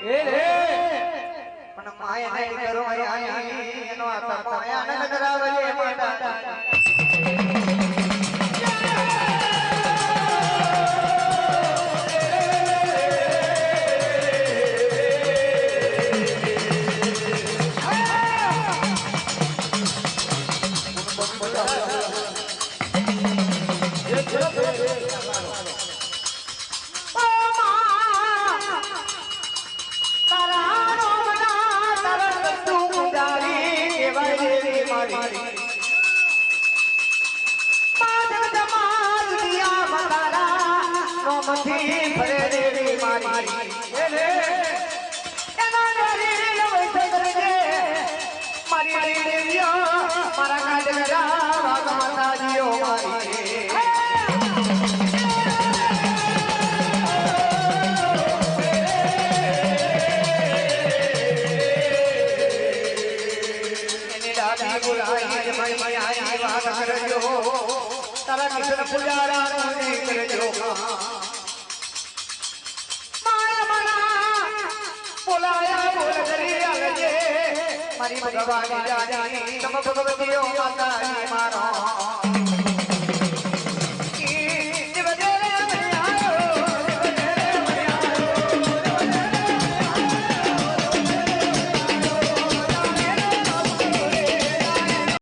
પણ માયા નહીં કરો આયા એનો આતા માયા ન કરાવજે મારી મારી. એની દાદી બોલાવી જ મારી વાત કરજો તારા કૃષ્ણ પુજારા ને કરજો માયા માના બોલાયા બોલ કરી આવજે મારી ભગવાન